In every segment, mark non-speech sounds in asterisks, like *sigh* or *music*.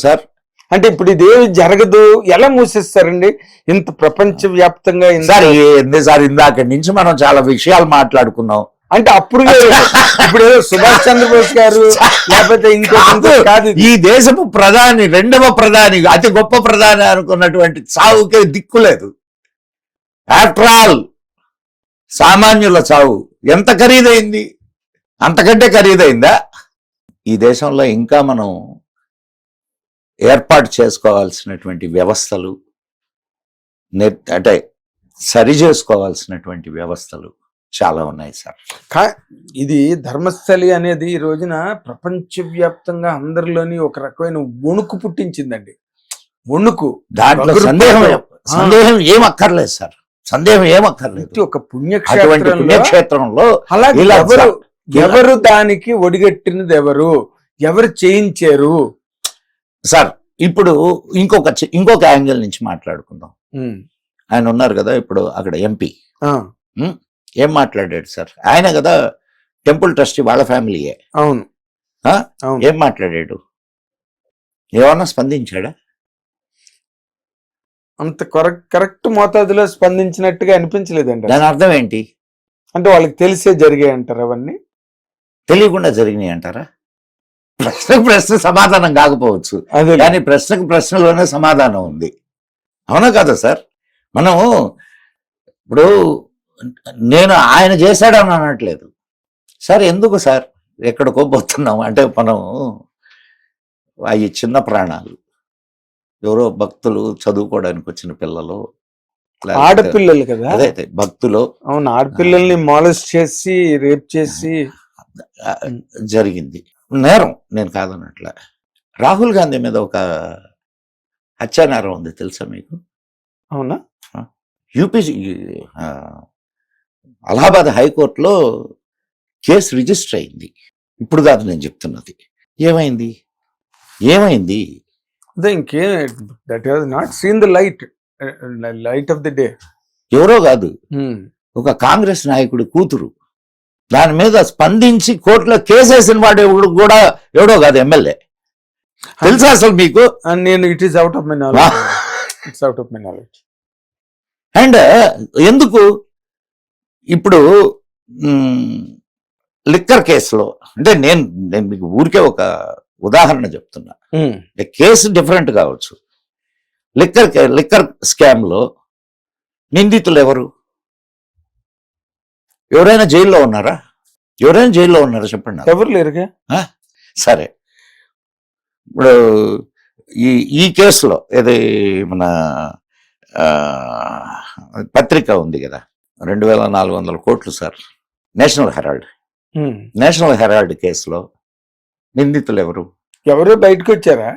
Sir? అంటే ఇప్పుడు ఇదేమి జరగదు? ఎలా మూసేస్తారండి? ఇంత ప్రపంచ వ్యాప్తంగా ఇంత- సార్ సార్ ఇందాక నుంచి మనం చాలా విషయాలు మాట్లాడుకున్నాం. అంటే అప్పుడు. ఇప్పుడు సుభాష్ చంద్రబోస్ గారు లేకపోతే ఇంకో కాదు. ఈ దేశపు ప్రధాని రెండవ ప్రధాని అతి గొప్ప ప్రధాని అనుకున్నటువంటి చావుకే దిక్కులేదు ఆఫ్టర్ ఆల్ సామాన్యుల చావు. ఎంత ఖరీదైంది? అంతకంటే ఖరీదైందా? ఈ దేశంలో ఇంకా మనం ఏర్పాటు చేసుకోవాల్సినటువంటి వ్యవస్థలు అంటే సరి చేసుకోవాల్సినటువంటి వ్యవస్థలు చాలా ఉన్నాయి సార్. కా- ఇది ధర్మస్థలి అనేది ఈ రోజున ప్రపంచ వ్యాప్తంగా అందరిలోని ఒక రకమైన వణుకు పుట్టించిందండి. వణుకు. దాంట్లో సందేహం. సందేహం ఏం అక్కర్లేదు సార్. సందేహం ఏం అక్కర్లేదు. ఒక అటువంటి పుణ్యక్షేత్రంలో అలాగే ఎవరు ఎవరు దానికి ఒడిగట్టినది ఎవరు ఎవరు చేయించారు? సార్ ఇప్పుడు ఇంకొక ఇంకొక యాంగిల్ నుంచి మాట్లాడుకుందాం. ఆయన ఉన్నారు కదా ఇప్పుడు అక్కడ ఎంపీ. ఏం మాట్లాడాడు సార్? ఆయన కదా టెంపుల్ ట్రస్టీ వాళ్ళ ఫ్యామిలీయే. అవును. ఏం మాట్లాడాడు? ఏమన్నా స్పందించాడా? అంత కరెక్ట్ కరెక్ట్ మోతాదులో స్పందించినట్టుగా అనిపించలేదండి దాని అర్థం ఏంటి? అంటే వాళ్ళకి తెలిసే జరిగాయి అంటారు అవన్నీ? తెలియకుండా జరిగినాయి అంటారా? ప్రశ్నకు ప్రశ్న సమాధానం కాకపోవచ్చు. కానీ ప్రశ్నకు ప్రశ్నలోనే సమాధానం ఉంది. అవునా కదా సార్? మనం ఇప్పుడు నేను ఆయన చేశాడని అనట్లేదు. సార్ ఎందుకు సార్? ఎక్కడికో పోతున్నాం. అంటే మనం అవి చిన్న ప్రాణాలు. ఎవరో భక్తులు చదువుకోవడానికి వచ్చిన పిల్లలు. ఆడపిల్లలు కదా? అదే అదే భక్తులు. అవును ఆడపిల్లల్ని మాలెస్ట్ చేసి రేప్ చేసి. జరిగింది. నేరం నేను కాదన్నట్ల రాహుల్ గాంధీ మీద ఒక హత్యా నేరం ఉంది తెలుసా మీకు? అవునా? యూపీ అలహాబాద్ హైకోర్టులో కేసు రిజిస్టర్ అయింది. ఇప్పుడు కాదు నేను చెప్తున్నది. ఏమైంది? ఏమైంది? అదే ఇంకే that has not seen the light light of the day. ఎవరో కాదు. ఒక కాంగ్రెస్ నాయకుడి కూతురు. దాని మీద స్పందించి కోర్టులో కేసేసిన వాడు ఎవడు కూడా ఎవడో కాదు ఎమ్మెల్యే. తెలుసా అసలు మీకు? నేను it is out of my knowledge it's out of my knowledge and ఎందుకు? ఇప్పుడు లిక్కర్ కేసులో అంటే నేను నేను మీకు ఊరికే ఒక ఉదాహరణ చెప్తున్నా. కేసు డిఫరెంట్ కావచ్చు. లిక్కర్ లిక్కర్ స్కామ్లో నిందితులు ఎవరు? ఎవరైనా జైల్లో ఉన్నారా? ఎవరైనా జైల్లో ఉన్నారా? చెప్పండి. ఎవరు లేరుగా? సరే. ఇప్పుడు ఈ ఈ కేసులో ఇది మన పత్రిక ఉంది కదా. రెండు వేల నాలుగు వందల కోట్లు sir. National herald. National herald కేసులో నిందితులు ఎవరు? ఎవరో బయటకు వచ్చారా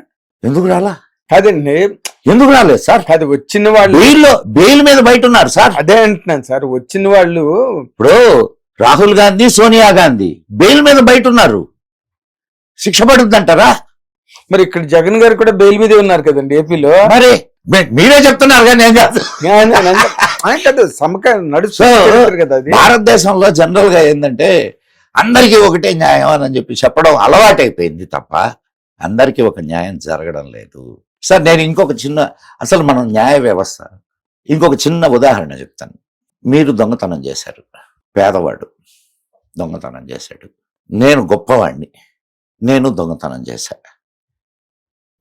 ఎందుకు రాలా? కాదండి ఎందుకు రాలేదు సార్? అది వచ్చిన వాళ్ళు బెయిల్లో బెయిల్ మీద బయట ఉన్నారు సార్. అదే అంటున్నాను సార్ వచ్చిన వాళ్ళు ఇప్పుడు రాహుల్ గాంధీ సోనియా గాంధీ బెయిల్ మీద బయట ఉన్నారు శిక్ష పడుద్దంటారా మరి ఇక్కడ జగన్ గారు కూడా బెయిల్ మీదే ఉన్నారు కదండి ఏపీలో. మరి మీరే చెప్తున్నారు కానీ భారతదేశంలో జనరల్గా ఏంటంటే అందరికీ ఒకటే న్యాయం అని చెప్పి చెప్పడం అలవాటైపోయింది తప్ప అందరికీ ఒక న్యాయం జరగడం లేదు. సార్ నేను ఇంకొక చిన్న అసలు మనం న్యాయ వ్యవస్థ. ఇంకొక చిన్న ఉదాహరణ చెప్తాను. మీరు దొంగతనం చేశారు. పేదవాడు దొంగతనం చేశాడు. నేను గొప్పవాడిని నేను దొంగతనం చేశా.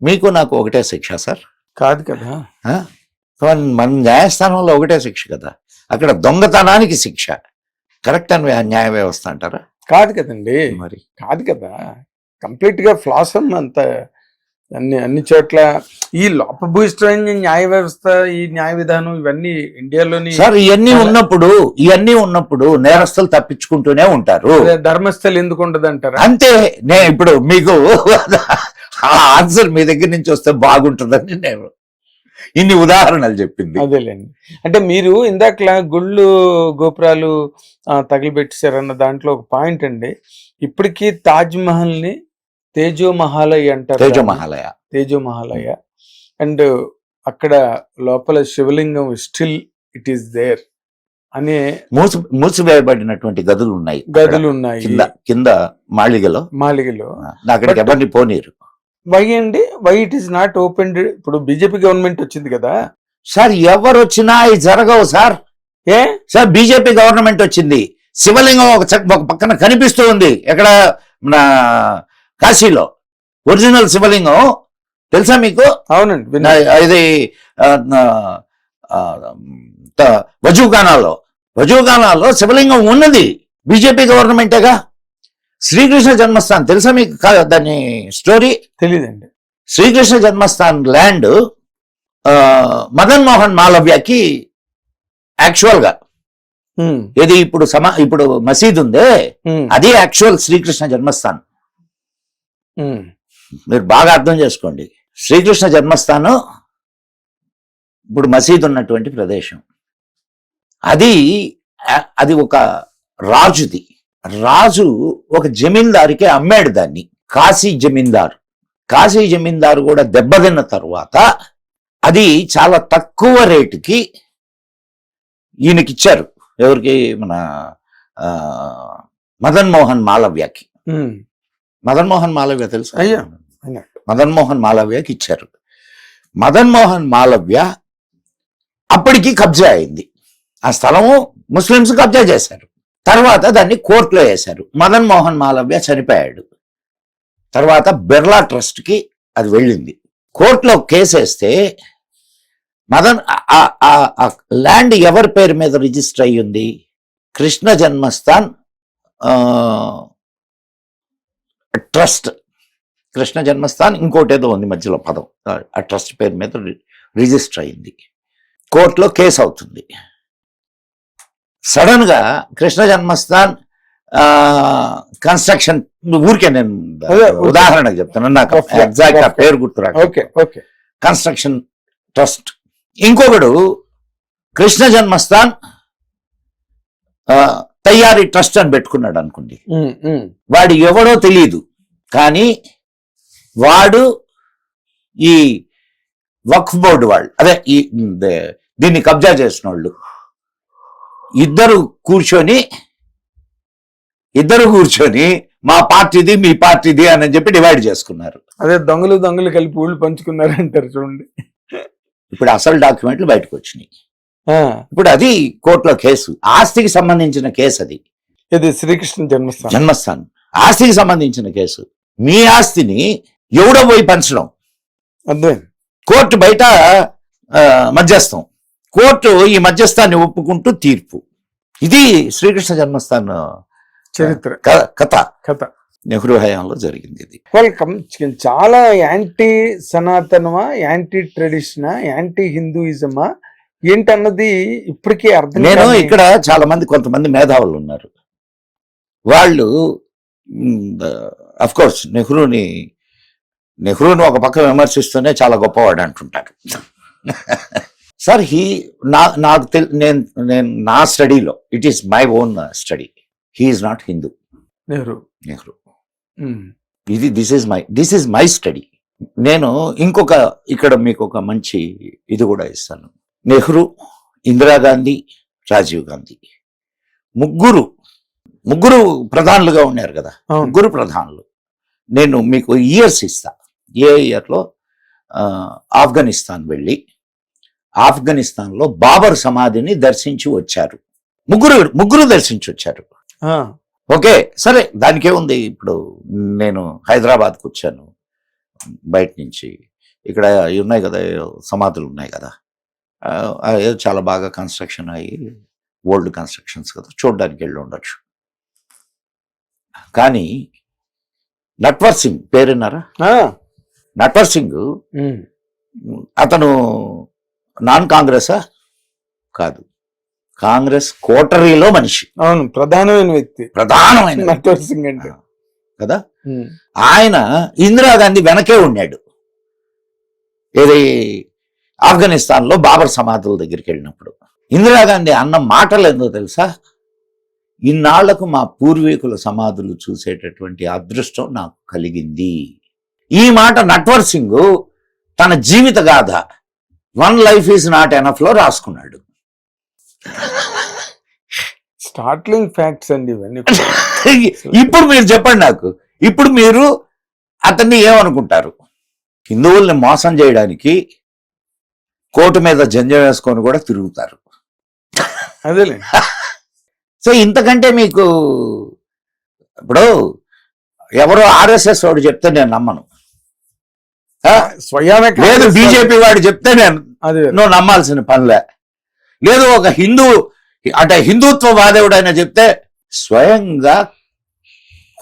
మీకు నాకు ఒకటే శిక్ష సార్? కాదు కదా? మన న్యాయస్థానంలో ఒకటే శిక్ష కదా. అక్కడ దొంగతనానికి శిక్ష. కరెక్ట్ అని న్యాయ వ్యవస్థ అంటారా? కాదు కదండి. మరి? కాదు కదా. కంప్లీట్గా ఫ్లాసం అంత అన్ని అన్ని చోట్ల ఈ లోపభూయిష్టమైన న్యాయ వ్యవస్థ ఈ న్యాయ విధానం ఇవన్నీ ఇండియాలోని సార్ ఇవన్నీ ఉన్నప్పుడు ఇవన్నీ ఉన్నప్పుడు నేరస్తులు తప్పించుకుంటూనే ఉంటారు. ధర్మస్థలు ఎందుకు ఉండదు అంటారా అంతే నేను ఇప్పుడు మీకు ఆ ఆన్సర్ మీ దగ్గర నుంచి వస్తే బాగుంటుందని నేను ఇన్ని ఉదాహరణలు చెప్పింది. అదేలేండి. అంటే మీరు ఇందాకలా గుళ్ళు గోపురాలు తగిలిపెట్టేశారన్న దాంట్లో ఒక పాయింట్ అండి. ఇప్పటికీ తాజ్ మహల్ని తేజో మహాలయ అంటారు తేజ. మహాలయ. తేజో మహాలయ. అండ్ అక్కడ లోపల శివలింగం స్టిల్ ఇట్ ఈస్ దేర్ అనే మూసి మూసివేయబడినటువంటి గదులు ఉన్నాయి. గదులు ఉన్నాయి. కింద కింద మాళిగలో. మాలిగలో అక్కడికి ఎవరిని పోనీరు. వై అండి? Why it is not open ఇప్పుడు బీజేపీ గవర్నమెంట్ వచ్చింది కదా. సార్ ఎవరు వచ్చినా ఇది జరగవు సార్ ఏ? సార్ బీజేపీ గవర్నమెంట్ వచ్చింది. శివలింగం ఒక పక్కన కనిపిస్తూ ఉంది. ఎక్కడ? మన కాశీలో. ఒరిజినల్ శివలింగం. తెలుసా మీకు? అవునండి ఇది వజూగానాలో వజూగానాలో శివలింగం ఉన్నది. బీజేపీ గవర్నమెంటేగా? శ్రీకృష్ణ జన్మస్థాన్. తెలుసా మీకు దాని స్టోరీ? తెలీదండి. శ్రీకృష్ణ జన్మస్థాన్ ల్యాండ్ మదన్ మోహన్ మాలవ్యకి యాక్చువల్గా ఉమ్, ఇది ఇప్పుడు సమా ఇప్పుడు మసీద్ ఉందే. అది యాక్చువల్ శ్రీకృష్ణ జన్మస్థాన్. మీరు బాగా అర్థం చేసుకోండి. శ్రీకృష్ణ జన్మస్థానం ఇప్పుడు మసీద్ ఉన్నటువంటి ప్రదేశం. అది అది ఒక రాజుది. రాజు ఒక జమీందారికి అమ్మాడు దాన్ని. కాశీ జమీందారు. కాశీ జమీందారు కూడా దెబ్బతిన్న తరువాత అది చాలా తక్కువ రేటుకి ఈయనకిచ్చారు. ఎవరికి? మన మదన్ మోహన్ మాలవ్యకి. ఉమ్. మదన్ మోహన్ మాలవ్య తెలుసు అయ్యా. అన్నట్టు. మదన్ మోహన్ మాలవ్యకి ఇచ్చారు మదన్ మోహన్ మాలవ్య అప్పటికి కబ్జా అయింది ఆ స్థలము ముస్లిమ్స్ కబ్జా చేశారు తర్వాత దాన్ని కోర్టులో వేశారు మదన్ మోహన్ మాలవ్య చనిపోయాడు తర్వాత బిర్లా ట్రస్ట్కి అది వెళ్ళింది కోర్టులో కేసు వేస్తే మదన్ ల్యాండ్ ఎవరి పేరు మీద రిజిస్టర్ అయ్యి ఉంది కృష్ణ జన్మస్థాన్ ట్రస్ట్. కృష్ణ జన్మస్థాన్ ఇంకోటి ఏదో ఉంది మధ్యలో పదం. ఆ- ట్రస్ట్ పేరు మీద రిజిస్టర్ అయింది. కోర్టులో కేసు అవుతుంది. సడన్గా కృష్ణ జన్మస్థాన్ ఆ, కన్స్ట్రక్షన్ ఊరికే నేను. ఉదాహరణకు చెప్తాను నాకు ఎగ్జాక్ట్ ఆ. పేరు ఓకే. Construction trust. ఇంకొకడు కృష్ణ జన్మస్థాన్ ఆ, తయారీ ట్రస్ట్ అని పెట్టుకున్నాడు అనుకోండి. వాడు ఎవడో తెలియదు కానీ వాడు ఈ వక్ఫ్ బోర్డు వాళ్ళు అదే ఈ దీన్ని కబ్జా చేసిన వాళ్ళు ఇద్దరు కూర్చొని ఇద్దరు కూర్చొని మా పార్టీది మీ పార్టీది అని చెప్పి డివైడ్ చేసుకున్నారు. అదే దొంగలు దొంగలు కలిపి ఊళ్ళు పంచుకున్నారు అంటారు చూడండి. ఇప్పుడు అసలు డాక్యుమెంట్లు బయటకు వచ్చినాయి. ఇప్పుడు అది కోర్టులో కేసు. ఆస్తికి సంబంధించిన కేసు అది. ఇది శ్రీకృష్ణ జన్మస్థానం. జన్మస్థానం. ఆస్తికి సంబంధించిన కేసు. మీ ఆస్తిని ఎవడో పోయి పంచడం. అర్థమైంది కోర్టు బయట మధ్యస్థం. కోర్టు ఈ మధ్యస్థాన్ని ఒప్పుకుంటూ తీర్పు. ఇది శ్రీకృష్ణ జన్మస్థాన్ చరిత్ర. కథ. కథ. నెహ్రూ హయాంలో జరిగింది ఇది. వెల్కమ్. చాలా యాంటీ సనాతనమా యాంటీ ట్రెడిషనా యాంటీ హిందూయిజమా? ఏంటన్నది ఇప్పటికీ అర్థం నేను ఇక్కడ చాలా మంది కొంతమంది మేధావులు ఉన్నారు. వాళ్ళు అఫ్ కోర్స్ నెహ్రూని నెహ్రూని ఒక పక్క విమర్శిస్తూనే చాలా గొప్పవాడు అంటుంటారు. *laughs* సార్ హీ నా నాకు తెల్ నేను నేను నా స్టడీలో it is my own study he is not Hindu Nehru. Nehru. ఇది this is my this is my study నేను ఇంకొక ఇక్కడ మీకు ఒక మంచి ఇది కూడా ఇస్తాను. నెహ్రూ ఇందిరాగాంధీ రాజీవ్ గాంధీ. ముగ్గురు ముగ్గురు ప్రధానులుగా ఉన్నారు కదా? ముగ్గురు ప్రధానులు. నేను మీకు ఇయర్స్ ఇస్తా. ఏ ఇయర్లో ఆఫ్ఘనిస్తాన్ వెళ్ళి ఆఫ్ఘనిస్తాన్లో బాబర్ సమాధిని దర్శించి వచ్చారు. ముగ్గురు ముగ్గురు దర్శించి వచ్చారు. ఓకే సరే దానికే ఉంది. ఇప్పుడు నేను హైదరాబాద్కి వచ్చాను. బయట నుంచి. ఇక్కడ ఉన్నాయి కదా సమాధులు ఉన్నాయి కదా? చాలా బాగా కన్స్ట్రక్షన్ అయ్యి ఓల్డ్ కన్స్ట్రక్షన్స్ కదా. చూడడానికి వెళ్ళి ఉండొచ్చు. కానీ నట్వర్ సింగ్ పేరున్నారా? నట్వర్ సింగ్ అతను నాన్ కాంగ్రెసా? కాదు. కాంగ్రెస్ కోటరీలో మనిషి. అవును ప్రధానమైన వ్యక్తి. ప్రధానమైన నట్వర్ సింగ్ అంటే. కదా? ఆయన ఇందిరాగాంధీ వెనకే ఉన్నాడు ఏది? ఆఫ్ఘనిస్తాన్లో బాబర్ సమాధుల దగ్గరికి వెళ్ళినప్పుడు. ఇందిరాగాంధీ అన్న మాటలు ఏందో తెలుసా? ఇన్నాళ్ళకు మా పూర్వీకుల సమాధులు చూసేటటువంటి అదృష్టం నాకు కలిగింది. ఈ మాట నట్వర్ సింగ్ తన జీవిత గాథ వన్ లైఫ్ ఈజ్ నాట్ ఎనఫ్లో రాసుకున్నాడు. స్టార్ట్లింగ్ ఫ్యాక్ట్స్ అండి ఇవన్నీ *laughs* ఇప్పుడు మీరు చెప్పండి నాకు. ఇప్పుడు మీరు అతన్ని ఏమనుకుంటారు? హిందువుల్ని మోసం చేయడానికి కోటు మీద జంజం వేసుకొని కూడా తిరుగుతారు. అదేలే. సో ఇంతకంటే మీకు ఇప్పుడు ఎవరో ఆర్ఎస్ఎస్ వాడు చెప్తే నేను నమ్మను? స్వయాన లేదు బీజేపీ వాడు చెప్తే నేను అదే. నువ్వు నమ్మాల్సిన పనిలే. లేదు ఒక హిందూ అంటే హిందుత్వ వాదేవుడైనా చెప్తే స్వయంగా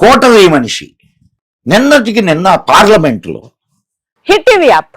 కోటవి మనిషి. నిన్నటికి నిన్న పార్లమెంటులో హిట్ టీవీ యాప్.